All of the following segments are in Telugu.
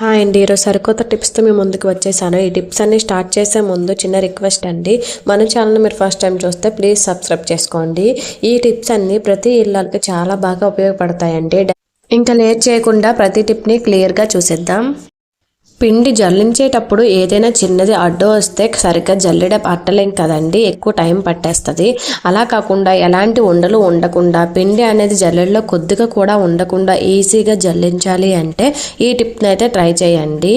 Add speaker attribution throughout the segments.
Speaker 1: హాయ్ అండి. ఈరోజు సరికొత్త టిప్స్తో మేము ముందుకు వచ్చేసాను. ఈ టిప్స్ అన్ని స్టార్ట్ చేసే ముందు చిన్న రిక్వెస్ట్ అండి. మన ఛానల్ మీరు ఫస్ట్ టైం చూస్తే ప్లీజ్ సబ్స్క్రైబ్ చేసుకోండి. ఈ టిప్స్ అన్నీ ప్రతి ఇళ్ళకి చాలా బాగా ఉపయోగపడతాయండి. ఇంకా లేట్ చేయకుండా ప్రతి టిప్ని క్లియర్గా చూసేద్దాం. పిండి జల్లించేటప్పుడు ఏదైనా చిన్నది అడ్డు వస్తే సరిగ్గా జల్లెడ పట్టలేం కదండి ఎక్కువ టైం పట్టేస్తుంది. అలా కాకుండా ఎలాంటి ఉండలు ఉండకుండా పిండి అనేది జల్లెడలో కొద్దిగా కూడా ఉండకుండా ఈజీగా జల్లించాలి అంటే ఈ టిప్ని అయితే ట్రై చేయండి.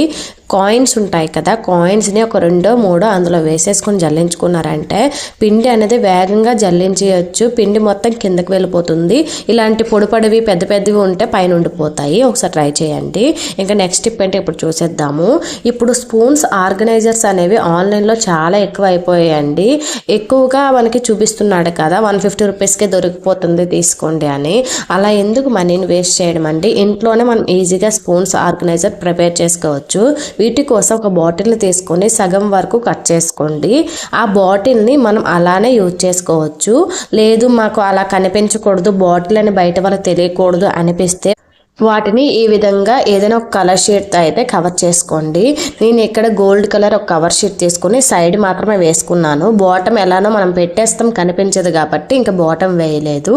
Speaker 1: కాయిన్స్ ఉంటాయి కదా కాయిన్స్ని ఒక రెండో మూడో అందులో వేసేసుకొని జల్లించుకున్నారంటే పిండి అనేది వేగంగా జల్లించవచ్చు పిండి మొత్తం కిందకి వెళ్ళిపోతుంది. ఇలాంటి పొడిపడివి పెద్ద పెద్దవి ఉంటే పైన ఉండిపోతాయి ఒకసారి ట్రై చేయండి. ఇంకా నెక్స్ట్ టిప్ అంటే ఇప్పుడు చూసేద్దాము. ఇప్పుడు స్పూన్స్ ఆర్గనైజర్స్ అనేవి ఆన్లైన్లో చాలా ఎక్కువ అయిపోయాయండి ఎక్కువగా మనకి చూపిస్తున్నాడు కదా వన్ ఫిఫ్టీ రూపీస్కే దొరికిపోతుంది తీసుకోండి అని. అలా ఎందుకు మనీని వేస్ట్ చేయడం అండి? ఇంట్లోనే మనం ఈజీగా స్పూన్స్ ఆర్గనైజర్ ప్రిపేర్ చేసుకోవచ్చు. వీటి కోసం ఒక బాటిల్ని తీసుకొని సగం వరకు కట్ చేసుకోండి. ఆ బాటిల్ని మనం అలానే యూజ్ చేసుకోవచ్చు. లేదు మాకు అలా కనిపించకూడదు బాటిల్ అని బయట వాళ్ళకి తెలియకూడదు అనిపిస్తే వాటిని ఈ విధంగా ఏదైనా ఒక కలర్ షీట్ అయితే కవర్ చేసుకోండి. నేను ఇక్కడ గోల్డ్ కలర్ ఒక కవర్ షీట్ తీసుకుని సైడ్ మాత్రమే వేసుకున్నాను. బాటమ్ ఎలానో మనం పెట్టేస్తాం కనిపించదు కాబట్టి ఇంకా బాటమ్ వేయలేదు.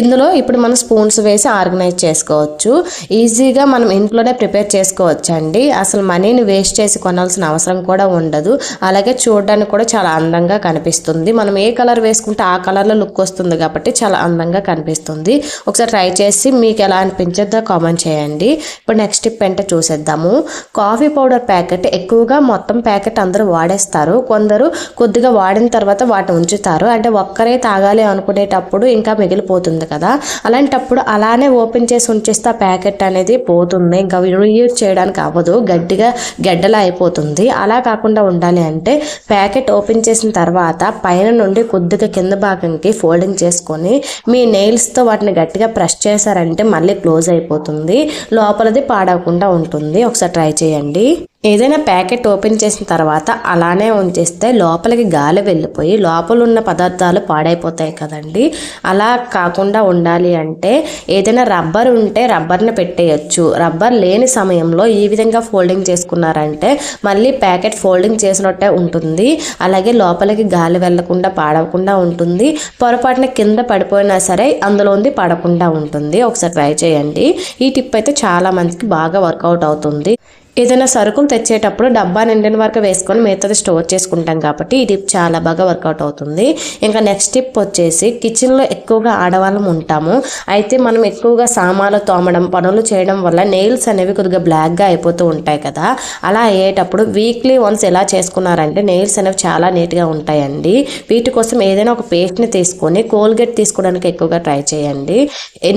Speaker 1: ఇందులో ఇప్పుడు మనం స్పూన్స్ వేసి ఆర్గనైజ్ చేసుకోవచ్చు. ఈజీగా మనం ఇంట్లోనే ప్రిపేర్ చేసుకోవచ్చు అండి అసలు మనీని వేస్ట్ చేసి కొనాల్సిన అవసరం కూడా ఉండదు. అలాగే చూడడానికి కూడా చాలా అందంగా కనిపిస్తుంది. మనం ఏ కలర్ వేసుకుంటే ఆ కలర్లో లుక్ వస్తుంది కాబట్టి చాలా అందంగా కనిపిస్తుంది. ఒకసారి ట్రై చేసి మీకు ఎలా అనిపించద్దో కామెంట్ చేయండి. ఇప్పుడు నెక్స్ట్ టిప్ ఏంటో చూసేద్దాము. కాఫీ పౌడర్ ప్యాకెట్ ఎక్కువగా మొత్తం ప్యాకెట్ అందరూ వాడేస్తారు. కొందరు కొద్దిగా వాడిన తర్వాత వాటిని ఉంచుతారు. అంటే ఒక్కరే తాగాలి అనుకునేటప్పుడు ఇంకా మిగిలిపోతుంది కదా. అలాంటప్పుడు అలానే ఓపెన్ చేసి ఉంచేస్తే ఆ ప్యాకెట్ అనేది పోతుంది. ఇంకా రీయూజ్ చేయడానికి అవ్వదు. గట్టిగా గడ్డలా అయిపోతుంది. అలా కాకుండా ఉండాలి అంటే ప్యాకెట్ ఓపెన్ చేసిన తర్వాత పైన నుండి కొద్దిగా కింద భాగంకి ఫోల్డింగ్ చేసుకొని మీ నెయిల్స్తో వాటిని గట్టిగా ప్రెస్ చేశారంటే మళ్ళీ క్లోజ్ అయిపోతుంది. సరిపోతుంది లోపలది పాడవకుండా ఉంటుంది. ఒకసారి ట్రై చేయండి. ఏదైనా ప్యాకెట్ ఓపెన్ చేసిన తర్వాత అలానే ఉంచేస్తే లోపలికి గాలి వెళ్ళిపోయి లోపల ఉన్న పదార్థాలు పాడైపోతాయి కదండి. అలా కాకుండా ఉండాలి అంటే ఏదైనా రబ్బర్ ఉంటే రబ్బర్ని పెట్టేయచ్చు. రబ్బర్ లేని సమయంలో ఈ విధంగా ఫోల్డింగ్ చేసుకున్నారంటే మళ్ళీ ప్యాకెట్ ఫోల్డింగ్ చేసినట్టే ఉంటుంది. అలాగే లోపలికి గాలి వెళ్ళకుండా పాడవకుండా ఉంటుంది. పొరపాటున కింద పడిపోయినా సరే అందులోంది పడకుండా ఉంటుంది. ఒకసారి ట్రై చేయండి. ఈ టిప్ అయితే చాలా మందికి బాగా వర్కౌట్ అవుతుంది. ఏదైనా సరుకులు తెచ్చేటప్పుడు డబ్బా నిండిన వరకు వేసుకొని మిగతాది స్టోర్ చేసుకుంటాం కాబట్టి ఈ టిప్ చాలా బాగా వర్కౌట్ అవుతుంది. ఇంకా నెక్స్ట్ టిప్ వచ్చేసి కిచెన్లో ఎక్కువగా ఆడవాళ్ళం ఉంటాము. అయితే మనం ఎక్కువగా సామాన్లు తోమడం పనులు చేయడం వల్ల నెయిల్స్ అనేవి కొద్దిగా బ్లాక్గా అయిపోతూ ఉంటాయి కదా. అలా అయ్యేటప్పుడు వీక్లీ వన్స్ ఎలా చేసుకున్నారంటే నెయిల్స్ అనేవి చాలా నీట్గా ఉంటాయండి. వీటి కోసం ఏదైనా ఒక పేస్ట్ని తీసుకొని కోల్గేట్ తీసుకోవడానికి ఎక్కువగా ట్రై చేయండి.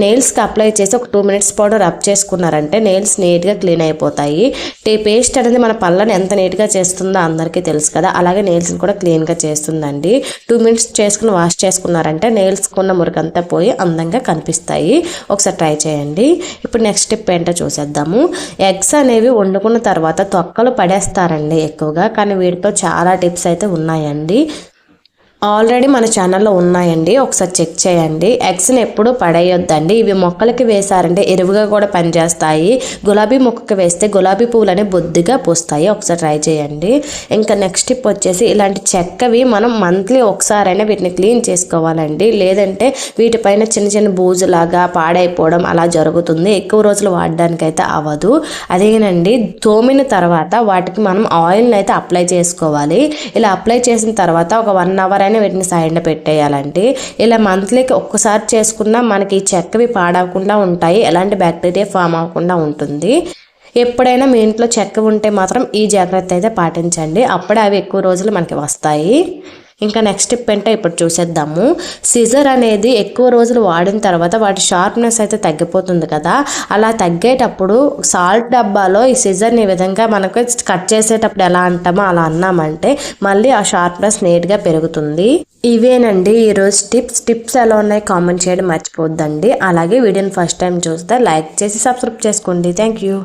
Speaker 1: నెయిల్స్కి అప్లై చేసి ఒక టూ మినిట్స్ పౌడర్ రబ్ చేసుకున్నారంటే నెయిల్స్ నీట్గా క్లీన్ అయిపోతాయి. టే పేస్ట్ అనేది మన పళ్ళని ఎంత నీట్గా చేస్తుందో అందరికీ తెలుసు కదా. అలాగే నెయిల్స్ని కూడా క్లీన్గా చేస్తుందండి. టూ మినిట్స్ చేసుకుని వాష్ చేసుకున్నారంటే నెయిల్స్ కొన్న మురికంతా పోయి అందంగా కనిపిస్తాయి. ఒకసారి ట్రై చేయండి. ఇప్పుడు నెక్స్ట్ స్టెప్ ఏంటో చూసేద్దాము. ఎగ్స్ అనేవి వండుకున్న తర్వాత తొక్కలు పడేస్తారండి ఎక్కువగా కానీ వీటితో చాలా టిప్స్ అయితే ఉన్నాయండి. ఆల్రెడీ మన ఛానల్లో ఉన్నాయండి. ఒకసారి చెక్ చేయండి. ఎగ్స్ని ఎప్పుడు పడేయొద్దండి. ఇవి మొక్కలకి వేసారంటే ఎరువుగా కూడా పనిచేస్తాయి. గులాబీ మొక్కకి వేస్తే గులాబీ పువ్వులని బొద్దిగా పూస్తాయి. ఒకసారి ట్రై చేయండి. ఇంకా నెక్స్ట్ టిప్ వచ్చేసి ఇలాంటి చెక్కవి మనం మంత్లీ ఒకసారైనా వీటిని క్లీన్ చేసుకోవాలండి. లేదంటే వీటిపైన చిన్న చిన్న బూజులాగా పాడైపోవడం అలా జరుగుతుంది. ఎక్కువ రోజులు వాడడానికి అయితే అవ్వదు. అదేనండి తోమిన తర్వాత వాటికి మనం ఆయిల్ని అయితే అప్లై చేసుకోవాలి. ఇలా అప్లై చేసిన తర్వాత ఒక వన్ అవర్ పైన వీటిని సైడ్న పెట్టేయాలండి. ఇలా మంత్లీకి ఒక్కసారి చేసుకున్నా మనకి చెక్కవి పాడవకుండా ఉంటాయి. ఎలాంటి బ్యాక్టీరియా ఫామ్ అవ్వకుండా ఉంటుంది. ఎప్పుడైనా మీ ఇంట్లో చెక్క ఉంటే మాత్రం ఈ జాగ్రత్త అయితే పాటించండి. అప్పుడే అవి ఎక్కువ రోజులు మనకి వస్తాయి. ఇంకా నెక్స్ట్ స్టెప్ అంటే ఇప్పుడు చూసేద్దాము. సిజర్ అనేది ఎక్కువ రోజులు వాడిన తర్వాత వాటి షార్ప్నెస్ అయితే తగ్గిపోతుంది కదా. అలా తగ్గేటప్పుడు సాల్ట్ డబ్బాలో ఈ సిజర్ని ఈ విధంగా మనకు కట్ చేసేటప్పుడు ఎలా అంటామో అలా అన్నామంటే మళ్ళీ ఆ షార్ప్నెస్ నీట్గా పెరుగుతుంది. ఇవేనండి ఈరోజు టిప్స్ టిప్స్ ఎలా ఉన్నాయి కామెంట్ చేయడం మర్చిపోద్దండి అలాగే వీడియోని ఫస్ట్ టైం చూస్తే లైక్ చేసి సబ్స్క్రైబ్ చేసుకోండి. Thank you